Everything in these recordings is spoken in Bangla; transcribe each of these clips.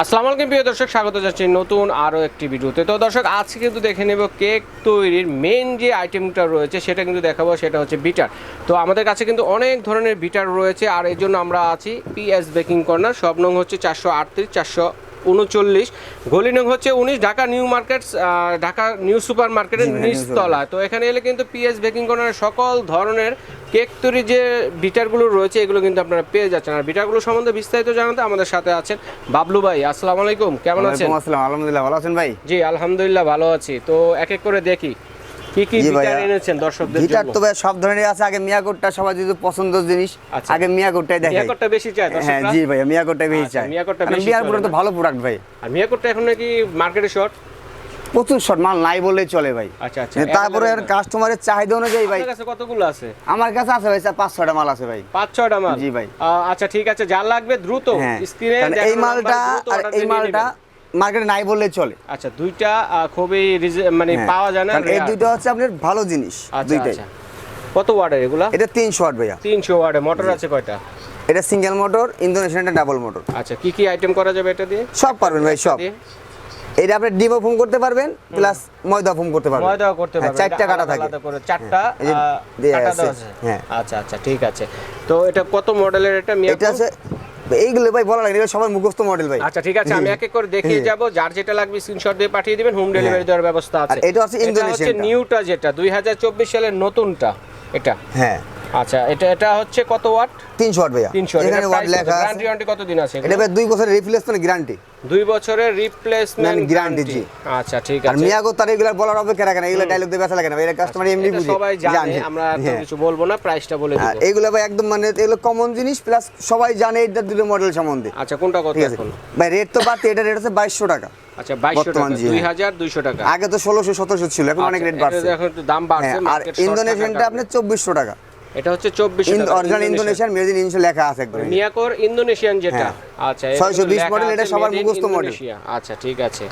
আসসালামু আলাইকুম প্রিয় দর্শক, স্বাগত জানাচ্ছি নতুন আরও একটি ভিডিওতে। তো দর্শক, আজকে কিন্তু দেখে নেব কেক তৈরির মেন যে আইটেমটা রয়েছে, সেটা কিন্তু দেখাবো, সেটা হচ্ছে বিটার তো আমাদের কাছে কিন্তু অনেক ধরনের বিটার রয়েছে, আর এই জন্য আমরা আছি পিএস বেকিং কর্নার সব নং হচ্ছে চারশো আটত্রিশ, চারশো উনচল্লিশ গলি নং হচ্ছে উনিশ Dhaka new market Dhaka new super মার্কেটের নিচতলা তো এখানে এলে কিন্তু পিএস বেকিং কর্নারের সকল ধরনের কেক তৈরি যে বিটারগুলো রয়েছে এগুলো কিন্তু আপনারা পেয়ে যাচ্ছেন। আর বিটারগুলো সম্বন্ধে বিস্তারিত জানাতে আমাদের সাথে আছেন বাবলু ভাই। আসসালামু আলাইকুম কেমন আছেন? আসসালাম আলহামদুলিল্লাহ ভালো আছেন ভাই? জি আলহামদুলিল্লাহ ভালো আছি। তো এক এক করে দেখি। কি কি ভাইয়া। এনেছেন দর্শকদের গিটার তো ভাই সব ধরনের আছে। আগে মিয়াকোটটা সবাই যদি পছন্দ জিনিস আচ্ছা। আগে মিয়াকোটটাই দেখাই। মিয়াকোটটা বেশি চায় হ্যাঁ জি ভাইয়া মিয়াকোটটাই বেশি আচ্ছা, চাই মিয়াকোটটা বেশি মিয়াকোট তো ভালো প্রোডাক্ট ভাই। আর মিয়াকোটটা এখন নাকি মার্কেটে শর্ট প্রচুর শর্ট মাল নাই বললেই চলে ভাই। আচ্ছা আচ্ছা। তারপরে আর কাস্টমারের চাহিদা অনুযায়ী ভাই। আপনার কাছে কতগুলো আছে? আমার কাছে আছে ভাই পাঁচ ছটা মাল আছে ভাই। পাঁচ ছয়টা মাল? জি ভাই। আচ্ছা ঠিক আছে। যার লাগবে দ্রুত হ্যাঁ। স্ক্রিনে এই মালটা আর এই মালটা মার্কেটে নাই বললে চলে। আচ্ছা দুইটা খুবই মানে হ্যাঁ। পাওয়া যায় না এই। দুইটা হচ্ছে আপনার ভালো জিনিস আচ্ছা দুইটাই। আচ্ছা কত ওয়ার্ডের এগুলা? এটা তিন শর্ট ভাইয়া। তিনশো ওয়ার্ডের মোটর আছে কয়টা? এটা সিঙ্গেল মোটর ইন্দোনেশিয়ানটা ডাবল মোটর। আচ্ছা কি কি আইটেম করা যাবে এটা দিয়ে? সব পারবেন ভাই সব। এটা আপনি ডিমও ফোম করতে পারবেন প্লাস ময়দা ফোম করতে পারবেন। ময়দা করতে পারবেন। চারটা কাটা থাকে। চারটা এই যে আহ, দেয়া কাটা আছে, হ্যাঁ। আচ্ছা আচ্ছা ঠিক আছে। তো এটা কত মডেলের এটা এটা আছে এইগুলো ভাই বলা লাগে সবাই সবার মুখস্থ মডেল ভাই। আচ্ছা ঠিক আছে আমি এক এক করে দেখিয়ে হুম। যাব যার যেটা লাগবে স্ক্রিনশট দিয়ে পাঠিয়ে দিবেন হোম ডেলিভারি দেওয়ার ব্যবস্থা আছে। এটা হচ্ছে ইন্দোনেশিয়ানটা। নিউটা যেটা 2024 সালের নতুনটা এটা। হ্যাঁ। আচ্ছা এটা এটা হচ্ছে কত ওয়াট? তিনশো ওয়াট ভাইয়া। 300 এখানে ওয়াট লেখা আছে। গ্যারান্টি ওয়ারেন্টি কতদিন আছে এটা ভাই দুই বছরের রিপ্লেসমেন্ট গ্যারান্টি বছরের রিপ্লেসমেন্ট মানে গ্যারান্টি জি। আচ্ছা ঠিক আর মিয়াগো তার এগুলো বলার অপেক্ষা রাখে না এগুলো ডায়লগ দিয়ে বেচা লাগে না এটা কাস্টমার এমনি বুঝে সবাই জানে আমরা তো হ্যাঁ। কিছু বলব না প্রাইসটা বলে দিব। এগুলো ভাই একদম মানে এগুলো কমন জিনিস প্লাস সবাই জানে এটা দুটো মডেল সম্বন্ধে। আচ্ছা কোনটা কত আছে। এখন? ভাই রেট তো বাড়তে এটা রেট আছে বাইশশো টাকা। আচ্ছা 2200 টাকা হ্যাঁ। 2200 টাকা। আগে তো ষোলোশো সতেরোশো ছিল এখন অনেক আচ্ছা, রেট বাড়ছে। এখন দাম বাড়ছে হ্যাঁ, আর ইন্দোনেশিয়ানটা থাকার আপনার টাকা কারণে। এটা হচ্ছে 2400 original Indonesian. Made in Indonesia লেখা আছে একদম। মিয়াকোর ইন্দোনেশিয়ান যেটা। হ্যাঁ। আচ্ছা এর 620 কিন্তু লেখা model, এটা সবার মুখস্থ। Indonesia। আচ্ছা ঠিক আছে।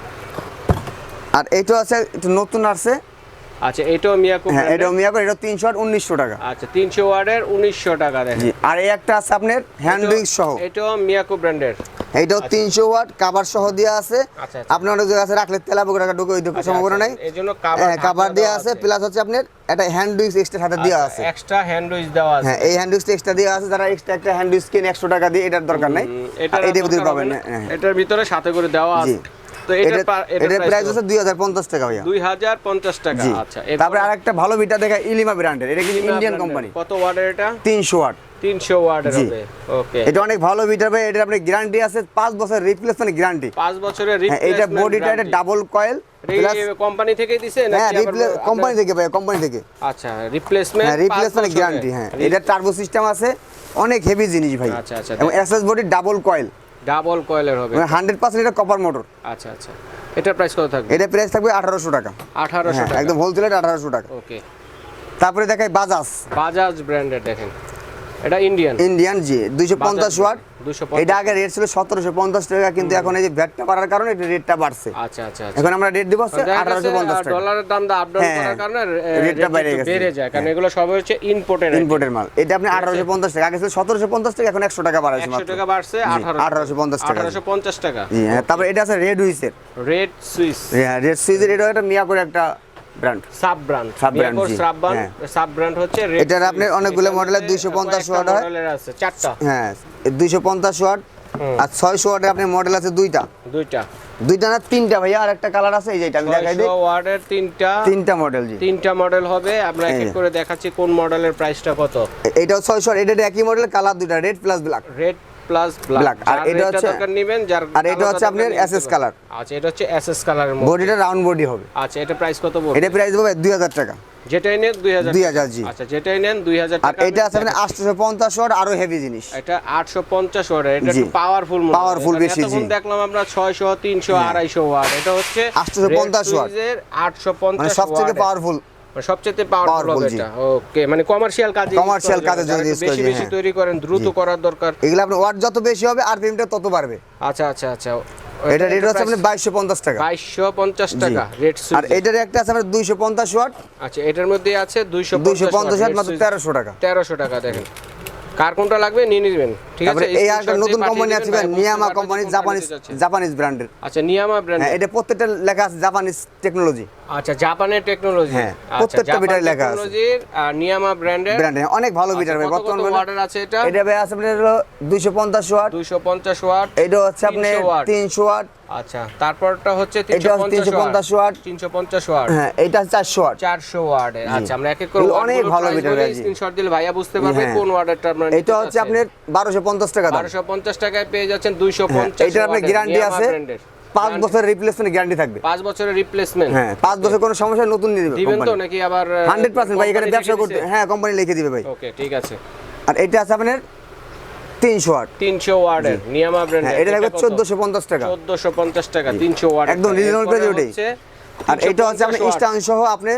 আর এটা আছে একটু নতুন আসছে। আচ্ছা এটাও মিয়াকো হ্যাঁ brand এটা এর? এটা তিনশো আর উনিশশো টাকা। আচ্ছা 300 ওয়ার্ডের 1900 টাকা দেখেন। আর এই একটা আছে আপনার হ্যান্ড সহ। এটাও মিয়াকো ব্র্যান্ডের এইটাও তিনশো ওয়াট কাবার সহ দেওয়া আছে। আপনার আচ্ছা। অনেক জায়গা আছে রাখলে তেলা পোকা টাকা ঢুকে ওই ঢুকে সম্ভাবনা নাই। কাবার হ্যাঁ দেওয়া আছে প্লাস হচ্ছে আপনার একটা হ্যান্ড উইক্স এক্সট্রা সাথে দেওয়া আছে। এক্সট্রা হ্যান্ড উইচ দেওয়া আছে। হ্যাঁ এই হ্যান্ড উইক্স এক্সট্রা দেওয়া আছে যারা এক্সট্রা একটা হ্যান্ড উইক্স কিনে একশো টাকা দিয়ে এটার দরকার নাই। এটা এটার ভিতরে পাবেন। হ্যাঁ। এটার ভিতরে সাথে করে দেওয়া আছে। এটার এটা পা- এটার এটার প্রাইস প্রাইস হচ্ছে দুই হাজার পঞ্চাশ টাকা ভাইয়া। 2050 টাকা আচ্ছা তারপরে আরেকটা ভালো বিটা দেখা ইলিমা ব্র্যান্ডের এটা কিন্তু ইন্ডিয়ান কোম্পানি কত ওয়ার্ডের এটা? তিনশো ওয়াট 300 ওয়ার্ডের হবে ওকে এটা অনেক ভালো ভাই এটা গ্যারান্টি আছে রিপ্লেসমেন্ট গ্যারান্টি 5 বছরের হ্যাঁ এটা বডিটা এটা ডাবল কয়েল কোম্পানি দিছে হ্যাঁ রিপ্লেস কোম্পানি থেকে ভাই কোম্পানি থেকে। আচ্ছা রিপ্লেসমেন্ট হ্যাঁ রিপ্লেসমেন্ট গ্যারান্টি হ্যাঁ। এটা টার্বো সিস্টেম আছে অনেক হেভি জিনিস ভাই। আচ্ছা, আচ্ছা, এবং SS body double coil double কয়েলের হবে। হান্ড্রেড পার্সেন্ট এটা কপার মোটর আচ্ছা আচ্ছা। এটা প্রাইস কত থাকবে? এটা প্রাইস থাকবে আঠারোশো টাকা। 1800 হ্যাঁ টাকা। একদম হোলসেলের আঠারোশো টাকা। ওকে তারপরে দেখাই বাজাজ বাজাজ ব্র্যান্ডের দেখেন। এটা ইন্ডিয়ান ইন্ডিয়ান জি। দুইশো পঞ্চাশ ওয়াট। এটা আগে রেট ছিল সতেরোশো পঞ্চাশ টাকা কিন্তু এখন এই যে ভ্যাটটা বাড়ার কারণে এটা রেটটা বাড়ছে। আচ্ছা আচ্ছা আচ্ছা। এখন আমরা রেট দিব হচ্ছে দেখা আঠারোশো গেছে, পঞ্চাশ আহ, টাকা। ডলারের দাম দা আপ ডাউন হ্যাঁ, করার কারণে রেটটা বেড়ে গেছে। বেড়ে যায় কারণ হ্যাঁ। এগুলো সব হচ্ছে ইম্পোর্টেড ইম্পোর্টের মাল। এটা আপনি আঠারোশো পঞ্চাশ টাকা। আগে ছিল সতেরোশো পঞ্চাশ টাকা এখন একশো টাকা বাড়াইছে 100 টাকা বাড়ছে জি, 1850 1850 টাকা। 1850 টাকা। হ্যাঁ তারপরে এটা আছে রেড উইসের রেড সুইস হ্যাঁ রেড সুইজের এটা একটা মিয়া করে একটা brand sub brand sub brand. Sub brand হচ্ছে এটার Swiss। অনেকগুলো মডেলের 250 ওয়াট হয়। মডেলের আছে চারটা। হ্যাঁ দুইশো পঞ্চাশ ওয়াট আর ছয়শো ওয়াটের আপনার মডেল আছে দুইটা। দুইটা। দুইটা না তিনটা ভাইয়া আর একটা কালার আছে এই যে এটা আমি দেখাই দিই। 600 ওয়াটের তিনটা। তিনটা মডেল জি। তিনটা মডেল হবে আমরা এক এক করে দেখাচ্ছি কোন মডেলের প্রাইসটা কত। এটাও ছয়শো এটা একই মডেল কালার দুইটা red plus black red plus black আর আর এটা হচ্ছে- দরকার নেবেন যার আর এটা হচ্ছে আপনার SS color। আচ্ছা এটা হচ্ছে এসএস কালারের মধ্যে। বডিটা রাউন্ড বডি হবে। আচ্ছা এটা প্রাইস কত বলব এটা প্রাইস দুই হাজার টাকা। যেটাই নেন 2000 2000 জি। আচ্ছা যেটাই নেন 2000 আর টাকা। এটা আছে আটশোশো পঞ্চাশ ওয়াট আরও হেভি জিনিস। এটা 850 ওয়াটের এটা। একটু পাওয়ারফুল Powerful বেশি, জি। দেখলাম আমরা 600 300 250 ওয়াট। এটা হচ্ছে 850 Red ওয়াট। Swiss এর 850 মানে সব থেকে পাওয়ারফুল মানে সবচেয়ে পাওয়ারফুল এটা। ওকে মানে কমার্শিয়াল কাজে Commercial কাজে যদি বেশি বেশি হ্যাঁ। তৈরি করেন দ্রুত করার দরকার। এগুলো আপনার ওয়াট যত বেশি হবে আর পিএমটা তত বাড়বে। আচ্ছা আচ্ছা আচ্ছা। এটা রেট হচ্ছে আপনার বাইশশো পঞ্চাশ টাকা। 2250 জি। টাকা রেড আর এটার একটা আছে আপনার দুইশো পঞ্চাশ ওয়াট আচ্ছা এটার মধ্যে আছে 250 দুইশো পঞ্চাশ ওয়াট মাত্র তেরোশো টাকা। তেরোশো টাকা দেখেন। কার কোনটা লাগবে? নিয়ে নেবেন। তারপরে এই একটা নতুন কোম্পানি আছে নিয়ামা কোম্পানি জাপানিজ জাপানিজ ব্র্যান্ডের আচ্ছা নিয়ামা ব্র্যান্ড এটা প্রত্যেকটা লেখা আছে জাপানিজ টেকনোলজি আচ্ছা জাপানের টেকনোলজি হ্যাঁ, প্রত্যেকটা বিটারে লেখা আছে। টেকনোলজির নিয়ামা ব্র্যান্ডের ব্র্যান্ডের অনেক ভালো বিটার ভাই বর্তমান ওয়াটার আছে এটা? এটা ভাই আছে আপনার হলো দুইশো পঞ্চাশ ওয়াট। 250 ওয়াট এটা হচ্ছে আপনার 300 ওয়াট। আচ্ছা তারপরটা হচ্ছে এটা হচ্ছে 350 ওয়াট। 350 ওয়াট। হ্যাঁ এটা হচ্ছে চারশো ওয়াট। 400 ওয়াটের আচ্ছা আমরা এক এক করে অনেক ভালো স্ক্রিনশট দিলে ভাইয়া বুঝতে পারবে হ্যাঁ। কোন ওয়াটেরটা এটা হচ্ছে আপনার বারোশো পঞ্চাশ টাকা দাম। 1250 টাকায় পেয়ে যাচ্ছেন হ্যাঁ, 250 এটার আপনার গ্যারান্টি আছে। পাঁচ বছরের রিপ্লেসমেন্ট গ্যারান্টি থাকবে। পাঁচ বছরের রিপ্লেসমেন্ট হ্যাঁ পাঁচ বছর কোনো সমস্যা নতুন নিয়ে দিবে দিবেন তো নাকি আবার হান্ড্রেড পার্সেন্ট ভাই এখানে ব্যবসা করতে হ্যাঁ কোম্পানি লিখে দিবে ভাই। ওকে ঠিক আছে। আর এটা আছে আপনার তিনশো ওয়াট। 300 ওয়াটের নিয়ামা হ্যাঁ এটা লাগবে চোদ্দোশো পঞ্চাশ টাকা। 1450 টাকা 300 ওয়াট একদম ওটাই। আর এটা হচ্ছে আপনার স্টান সহ আপনি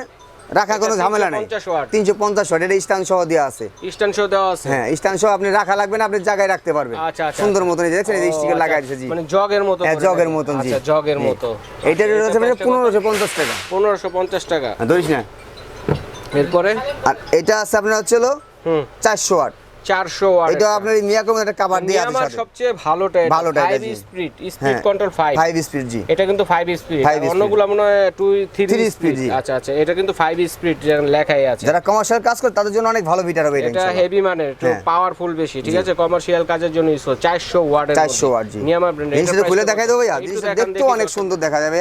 রাখা কোনো ঝামেলা নেই। 350 ওয়াট। তিনশো পঞ্চাশ ওয়াট এটা স্টান সহ দেওয়া আছে। স্টান সহ দেওয়া আছে? হ্যাঁ স্টান সহ আপনি রাখা লাগবে না আপনি জায়গায় রাখতে পারবেন। আচ্ছা, আচ্ছা, সুন্দর আচ্ছা। মতন এই যে দেখছেন এই স্টিকার আচ্ছা, লাগাই দিয়েছে জি। মানে জগের মতো হ্যাঁ জগের মতন জি। আচ্ছা জগের। মতো। এটা এটা আছে মানে? পনেরোশো পঞ্চাশ টাকা। 1550 টাকা। হ্যাঁ, ধরিস না। এরপরে? আর এটা আছে আপনার হচ্ছে হলো হুম। চারশো ওয়াট। 400 ওয়াট এটা আপনার মিয়া কোম্পানি একটা কাভার দিয়ে আছে আমার সবচেয়ে ভালোটা এটা ভালোটা 5 স্পিড স্পিড হ্যাঁ, কন্ট্রোল 5 ফাইভ স্পিড জি। এটা কিন্তু 5 স্পিড অন্যগুলো মনে হয় 2 3 স্পিড আচ্ছা আচ্ছা এটা কিন্তু 5 স্পিড লেখাই আছে। যারা কমার্শিয়াল কাজ করে তাদের জন্য অনেক ভালো মিটার হবে এটা এটা হেভি মানে একটু হ্যাঁ। পাওয়ারফুল বেশি ঠিক আছে? কমার্শিয়াল কাজের জন্য ইউজ 400 ওয়াটের 400 ওয়াট জি। নিয়ামা ব্র্যান্ড জিনিসটা খুলে দেখাই দেবো ভাইয়া। অনেক সুন্দর দেখা যাবে।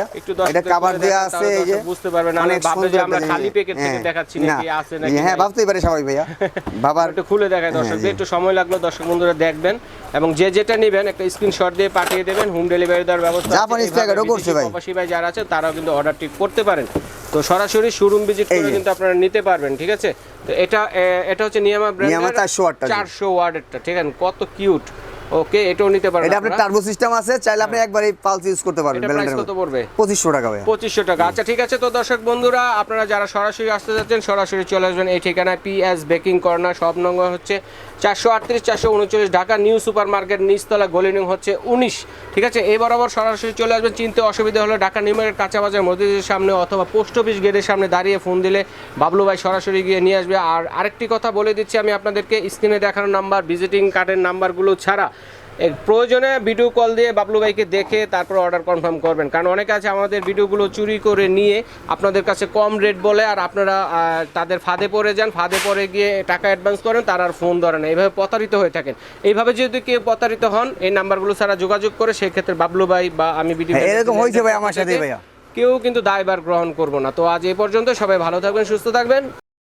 এটা কাভার আছে এই যে। বুঝতে পারবে না, অনেক সুন্দর আমরা খালি প্যাকেট থেকে হ্যাঁ, দেখাচ্ছি নাকি আছে নাকি হ্যাঁ ভাবতেই পারে সবাই ভাইয়া। বাবার একটু খুলে দেখায় দর্শকদের একটু সময় লাগল দর্শক বন্ধুরা দেখবেন এবং যে যেটা নেবেন একটা স্ক্রিনশট দিয়ে পাঠিয়ে দেবেন হোম ডেলিভারি দেওয়ার ব্যবস্থা। জাপানিজ প্যাকেটও করছে ভাই। প্রবাসী ভাই যারা আছে তারাও কিন্তু অর্ডারটি করতে পারেন তো সরাসরি শোরুম ভিজিট করে কিন্তু আপনারা নিতে পারবেন ঠিক আছে তো এটা এটা হচ্ছে নিয়ামা ব্র্যান্ডের নিয়ামা 400 ওয়াটটা, জি। 400 ওয়াটেরটা ঠিক আছে কত কিউট ওকে এটাও নিতে পারবেন এটা আপনার টার্বো সিস্টেম আছে চাইলে আপনি একবার এই পালস ইউজ করতে পারবেন এটা প্রাইস কত পড়বে? পঁচিশশো টাকা ভাইয়া। পঁচিশশো টাকা। আচ্ছা ঠিক আছে তো দর্শক বন্ধুরা আপনারা যারা সরাসরি আসতে যাচ্ছেন সরাসরি চলে আসবেন এই ঠিকানায় পিএস বেকিং কর্নার সব নম্বর হচ্ছে চারশো আটত্রিশ চারশো উনচল্লিশ ঢাকা নিউ সুপার মার্কেট নিচতলা গলিনিং হচ্ছে উনিশ। ঠিক আছে এই বরাবর সরাসরি চলে আসবেন। চিনতে অসুবিধা হলে ঢাকা নিউ মার্কেট কাঁচা বাজার মসজিদের সামনে অথবা পোস্ট অফিস গেটের সামনে দাঁড়িয়ে ফোন দিলে বাবলু ভাই সরাসরি গিয়ে নিয়ে আসবে। আর আরেকটি কথা বলে দিচ্ছি আমি আপনাদেরকে স্ক্রিনে দেখানো নাম্বার ভিজিটিং কার্ডের নাম্বারগুলো ছাড়া। প্রয়োজনে ভিডিও কল দিয়ে বাবলু ভাইকে দেখে তারপর অর্ডার কনফার্ম করবেন। কারণ অনেকে আছে আমাদের ভিডিওগুলো চুরি করে নিয়ে আপনাদের কাছে কম রেট বলে আর আপনারা তাদের ফাঁদে পড়ে যান ফাঁদে পড়ে গিয়ে টাকা অ্যাডভান্স করেন তারা আর ফোন ধরে না। এইভাবে প্রতারিত হয়ে থাকেন। এইভাবে যদি কেউ প্রতারিত হন এই নাম্বারগুলো ছাড়া যোগাযোগ করে সেক্ষেত্রে বাবলু ভাই বা আমি ভিডিও হ্যাঁ, এরকম হয়েছে ভাই আমার সাথে ভাইয়া। কেউ কিন্তু দায়ভার গ্রহণ করব না। তো আজ এই পর্যন্ত সবাই ভালো থাকবেন সুস্থ থাকবেন।